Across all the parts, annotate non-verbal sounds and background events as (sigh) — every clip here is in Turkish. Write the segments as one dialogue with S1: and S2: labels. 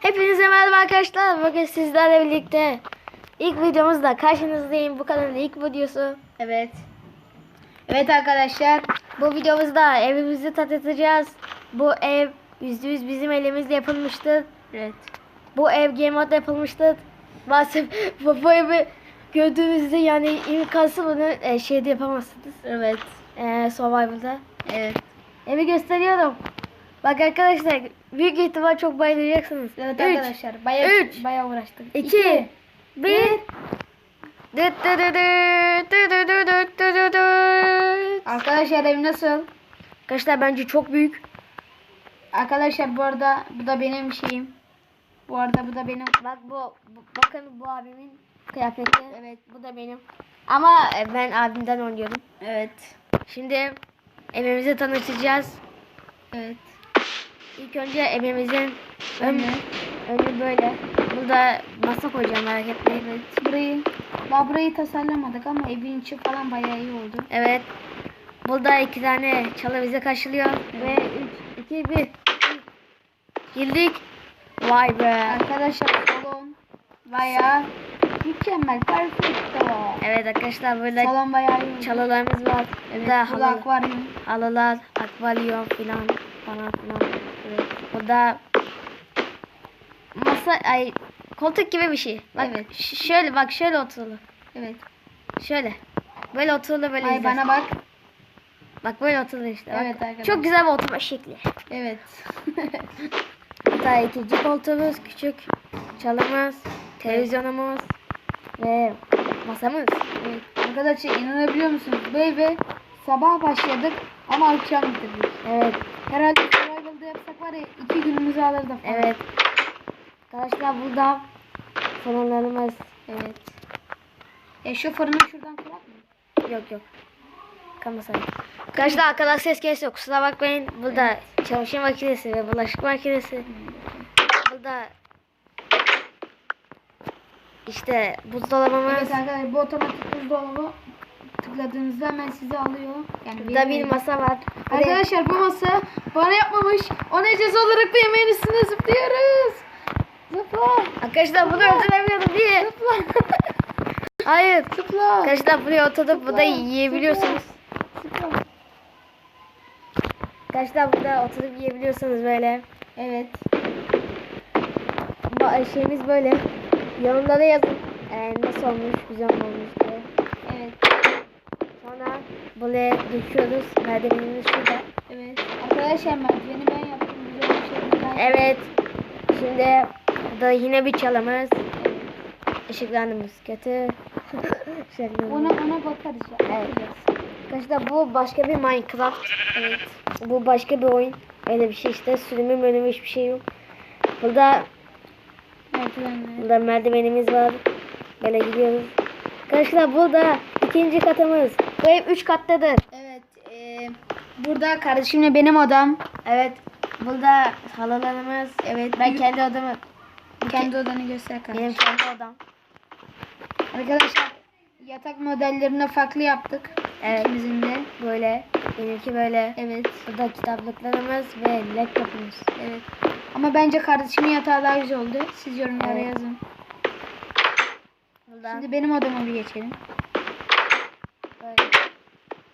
S1: Hepinize merhaba arkadaşlar. Bugün sizlerle birlikte ilk videomuzda karşınızdayım. Bu kanalın ilk videosu.
S2: Evet. Evet arkadaşlar.
S1: Bu videomuzda evimizi tanıtacağız. Bu ev %100 bizim elimizle yapılmıştır.
S2: Evet.
S1: Bu ev game modda yapılmıştır. Maalesef (laughs) bu, bu evi gördüğünüzde yani imkansız bunu e, şeyde yapamazsınız.
S2: Evet.
S1: E, survival'da.
S2: Evet.
S1: Evi gösteriyorum. Bak arkadaşlar büyük ihtimal çok bayılacaksınız.
S2: Evet
S1: Üç,
S2: arkadaşlar. Bayağı
S1: üç,
S2: bayağı uğraştık.
S1: 2 1
S2: Arkadaşlar ev nasıl?
S1: Arkadaşlar bence çok büyük.
S2: Arkadaşlar bu arada bu da benim şeyim. Bu arada bu da benim.
S1: Bak bu, bu- bakın bu abimin kıyafeti.
S2: Evet.
S1: Bu da benim. Ama e, ben abimden oynuyorum.
S2: Evet.
S1: Şimdi evimizi tanıtacağız.
S2: Evet.
S1: İlk önce evimizin ön,
S2: Önü.
S1: önü böyle. Burada masa koyacağım merak etmeyin.
S2: Evet. Burayı daha burayı tasarlamadık ama evin içi falan bayağı iyi oldu.
S1: Evet. Burada iki tane çalı bizi karşılıyor. Ve 3, 2, 1. Girdik. Vay be.
S2: Arkadaşlar salon bayağı mükemmel. Perfecto.
S1: Evet arkadaşlar burada
S2: Salon bayağı iyi
S1: çalılarımız var.
S2: Evet.
S1: Burada
S2: Burada
S1: halı,
S2: akvaryum.
S1: halılar, akvaryum filan falan filan. Evet. Burada masa ay koltuk gibi bir şey. Bak
S2: Evet.
S1: şöyle bak şöyle oturulur.
S2: Evet.
S1: Şöyle. Böyle oturulur böyle
S2: Ay
S1: izlersin.
S2: bana bak.
S1: Bak böyle oturulur işte. Bak.
S2: Evet arkadaşlar.
S1: Çok güzel bir oturma şekli.
S2: Evet. (laughs)
S1: Hatta ikinci koltuğumuz küçük çalımız, televizyonumuz ve masamız.
S2: evet. Arkadaşlar inanabiliyor musunuz? Eve sabah başladık ama akşam bitirdik.
S1: Evet,
S2: Herhalde var ya iki günümüzü alırdı falan.
S1: evet. Arkadaşlar burada salonlarımız.
S2: Evet. E şu fırını şuradan kırar mı?
S1: Yok yok. Kamasana. Arkadaşlar arkadan ses geliyor. Kusura bakmayın. Burada çamaşır makinesi ve bulaşık makinesi. Burada işte buzdolabımız.
S2: Evet arkadaşlar bu otomatik buzdolabı tıkladığınızda hemen sizi alıyor. Yani
S1: Burada bir masa var.
S2: Arkadaşlar bu masa bana yapmamış. Ona ceza olarak bu yemeğin üstüne zıplıyoruz. Zıpla.
S1: Arkadaşlar bunu öldüremiyordum diye.
S2: Zıpla. (laughs)
S1: Hayır.
S2: Zıpla.
S1: Arkadaşlar buraya oturup burada yiyebiliyorsunuz.
S2: Zıpla.
S1: Arkadaşlar burada oturup yiyebiliyorsunuz böyle.
S2: Evet.
S1: Ba- şeyimiz böyle. Yanında da yazın. Ee, nasıl olmuş, güzel olmuş diye.
S2: Evet.
S1: Sonra buraya geçiyoruz. Merdivenimiz şurada.
S2: Evet. Arkadaşlar merdiveni ben yaptım. Güzel bir şey. Ben
S1: Evet. Şimdi burada yine bir çalımız. Işıklarımız kötü. (laughs)
S2: Ona ona bakarız. ya,
S1: Evet. Arkadaşlar bu başka bir Minecraft. Evet. Bu başka bir oyun. Öyle bir şey işte. Sürümü bölümü hiçbir şey yok. Burada
S2: Merdivenler.
S1: burada merdivenimiz var. Böyle gidiyoruz. Arkadaşlar burada ikinci katımız. Bu ev üç kattadır.
S2: Evet. E, burada kardeşimle benim odam.
S1: Evet. Burada halılarımız.
S2: Evet.
S1: Ben kendi odamı.
S2: kendi odanı göster kardeşim.
S1: Benim kendi odam.
S2: Arkadaşlar yatak modellerini farklı yaptık.
S1: Evet.
S2: İkimizin de.
S1: Böyle. Benimki böyle.
S2: Evet.
S1: Burada kitaplıklarımız ve laptopumuz.
S2: Evet. Ama bence kardeşimin yatağı daha güzel oldu. Siz yorumlara
S1: Evet.
S2: yazın.
S1: Burada
S2: Şimdi benim odama bir geçelim.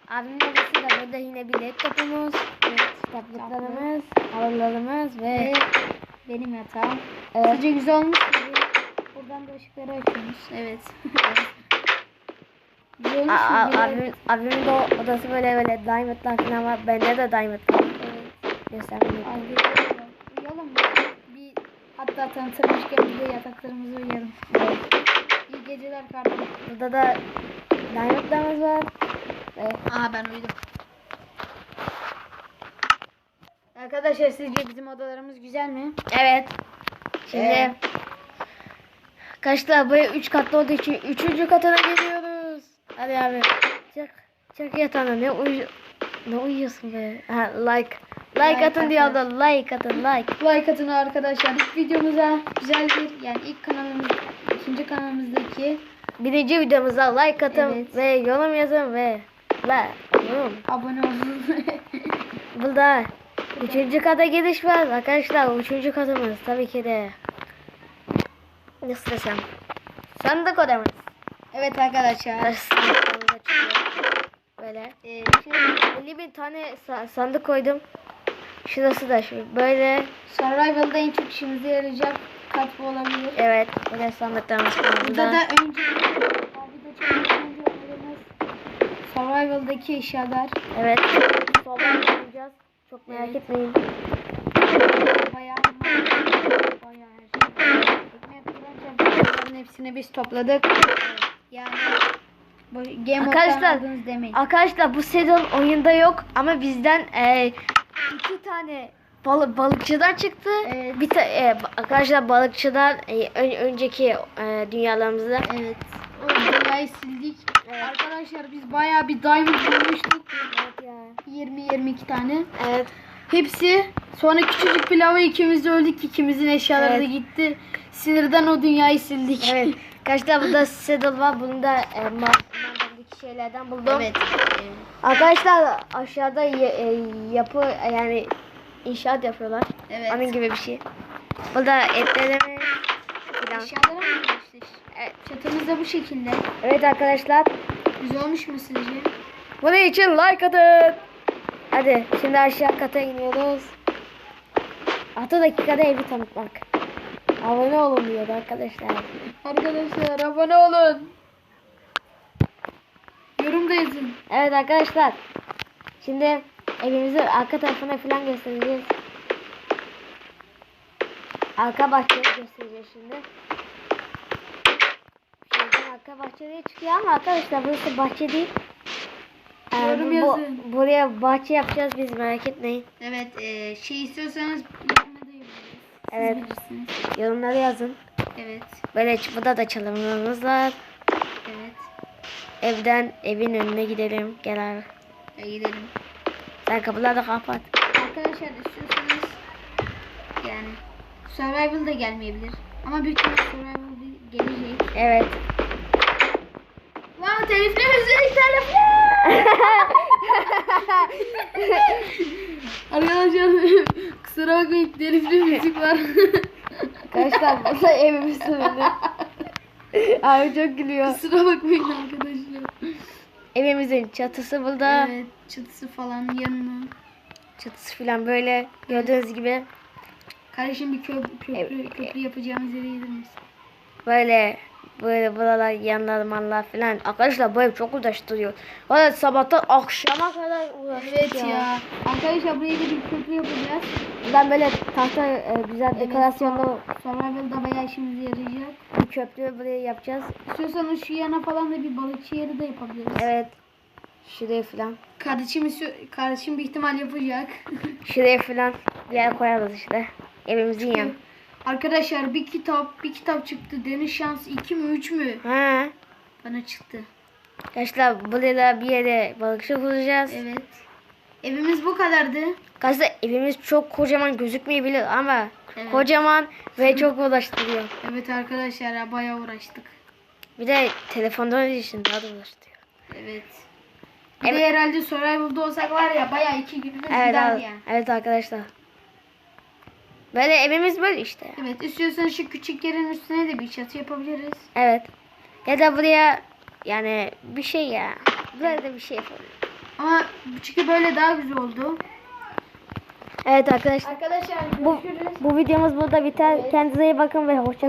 S1: Abimin odası da burada yine bir laptopumuz. Evet. Kitaplıklarımız, halılarımız ve
S2: Ve benim yatağım.
S1: Evet.
S2: Sizce güzel olmuş mu? Buradan da ışıkları açıyoruz. Evet. (laughs) güzel olmuş
S1: A- a-
S2: mu?
S1: abimin, abimin de odası böyle böyle diamondlar falan var. Bende de diamond var.
S2: Evet. Güzel. Uyuyalım mı? Bir hatta tanıtırmışken bir de yataklarımızı uyuyalım.
S1: Evet.
S2: İyi geceler kardeşim.
S1: Burada da diamondlarımız var. Ve
S2: Aha ben uyudum. Arkadaşlar sizce bizim odalarımız güzel mi?
S1: Evet. Şimdi
S2: Evet.
S1: kaçta bu 3 katlı olduğu için 3. katına geliyoruz. Hadi abi. Çık. Çık yatağına ne uyu ne uyuyorsun be? Ha, like. Like,
S2: Like
S1: atın
S2: atın.
S1: da like atın like.
S2: Like atın arkadaşlar. İlk videomuza güzel bir yani ilk kanalımız ikinci kanalımızdaki
S1: Birinci videomuza like atın
S2: Evet.
S1: ve yorum yazın ve la
S2: abone olun. (laughs)
S1: Burada üçüncü kata giriş var arkadaşlar. Üçüncü katımız tabii ki de nasıl desem sandık odamız.
S2: Evet arkadaşlar.
S1: Böyle.
S2: Ee,
S1: Şimdi 50 bin tane sa- sandık koydum. Şurası da şu. Böyle
S2: Survival'da en çok işimize yarayacak kat bu olabilir.
S1: evet. Böyle sandıklarımız
S2: burada. da önce Burada çok önce oynadığımız Survival'daki eşyalar
S1: Evet. Yapacağız. Çok merak
S2: Evet.
S1: etmeyin.
S2: bayağı bayağı her şey. Ekmek hepsini biz topladık. Yani Game
S1: Arkadaşlar-
S2: demeyin.
S1: Arkadaşlar bu sezon oyunda yok ama bizden e, iki tane balı, balıkçıdan çıktı.
S2: Evet.
S1: Bir ta, e, arkadaşlar balıkçıdan e, ön- önceki e, dünyalarımızda
S2: Evet. O dünyayı sildik. Arkadaşlar biz bayağı bir diamond bulmuştuk. 20-22 tane.
S1: Evet.
S2: Hepsi sonra küçücük bir lava ikimiz de öldük. ikimizin eşyaları da
S1: Evet.
S2: gitti. Sinirden o dünyayı sildik.
S1: Evet. (laughs) Arkadaşlar burada saddle var. Bunu da e, ma- madendeki şeylerden buldum.
S2: Evet.
S1: Arkadaşlar aşağıda e, yapı yani inşaat yapıyorlar.
S2: Evet.
S1: Onun gibi bir şey. Burada etlerimiz filan.
S2: Eşyalara mı Çatımız da bu şekilde.
S1: Evet arkadaşlar.
S2: Güzel olmuş mu sizce?
S1: Bunun için like atın. Hadi şimdi aşağı kata iniyoruz. 6 dakikada evi tanıtmak. Abone olun diyor arkadaşlar.
S2: Arkadaşlar abone olun. Yorum da yazın.
S1: Evet arkadaşlar. Şimdi evimizi arka tarafına falan göstereceğiz. Arka bahçeyi göstereceğiz şimdi. Arka bahçe diye çıkıyor ama arkadaşlar burası bahçe değil. Ee,
S2: Yorum
S1: bu-
S2: yazın.
S1: buraya bahçe yapacağız biz merak etmeyin.
S2: Evet e, şey istiyorsanız
S1: Evet.
S2: bilirsiniz.
S1: Yorumlara yazın.
S2: Evet.
S1: Böyle burada da çalımlarımız var.
S2: Evet.
S1: Evden evin önüne gidelim. Gel abi.
S2: E, gidelim.
S1: Sen kapıları da kapat.
S2: Arkadaşlar istiyorsanız yani survival da gelmeyebilir. Ama büyük ihtimalle survival gelecek.
S1: Evet.
S2: Müzik telifli. (laughs) Arkadaşlar (laughs) kusura bakmayın telifli müzik var. (laughs)
S1: Arkadaşlar burada evimiz önünde. Abi çok gülüyor.
S2: kusura bakmayın arkadaşlar.
S1: Evimizin çatısı burada.
S2: Evet çatısı falan yanına.
S1: Çatısı falan böyle gördüğünüz gibi
S2: Kardeşim bir köprü, köprü,
S1: Evet.
S2: köprü yapacağımız yere misin?
S1: böyle böyle buralar yanlar manlar falan. Arkadaşlar bu ev çok uğraştırıyor. Valla sabahtan akşama kadar uğraştık
S2: Evet ya. Arkadaşlar buraya da bir köprü yapacağız.
S1: Ben böyle tahta e, güzel
S2: Evet,
S1: dekorasyonlu
S2: Survival'da bayağı işimize yarayacak.
S1: bir köprü buraya yapacağız.
S2: İstiyorsanız şu yana falan da bir balıkçı yeri de yapabiliriz.
S1: Evet. Şuraya falan.
S2: Kardeşim, kardeşim bir ihtimal yapacak.
S1: Şuraya falan bir yer koyarız işte. Evimizin yan.
S2: Arkadaşlar bir kitap, bir kitap çıktı. Deniz şans 2 mi 3 mü?
S1: Ha.
S2: Bana çıktı.
S1: Arkadaşlar buraya da bir yere balıkçı kuracağız.
S2: Evet. Evimiz bu kadardı.
S1: Arkadaşlar evimiz çok kocaman gözükmeyebilir ama
S2: Evet.
S1: kocaman ve çok uğraştırıyor.
S2: Evet arkadaşlar ya bayağı uğraştık.
S1: Bir de telefonda olduğu için daha da uğraştırıyor.
S2: Evet. Bir
S1: Evet.
S2: de herhalde Survival'da olsak var ya bayağı iki günümüz
S1: Evet,
S2: giderdi yani.
S1: evet arkadaşlar. Böyle evimiz böyle işte.
S2: Evet istiyorsan şu küçük yerin üstüne de bir çatı yapabiliriz.
S1: Evet. Ya da buraya yani bir şey ya. Buraya da bir şey yapalım.
S2: Ama çünkü böyle daha güzel oldu.
S1: Evet arkadaşlar.
S2: Arkadaşlar
S1: Bu,
S2: görüşürüz.
S1: bu videomuz burada biter. Kendinize iyi bakın ve hoşça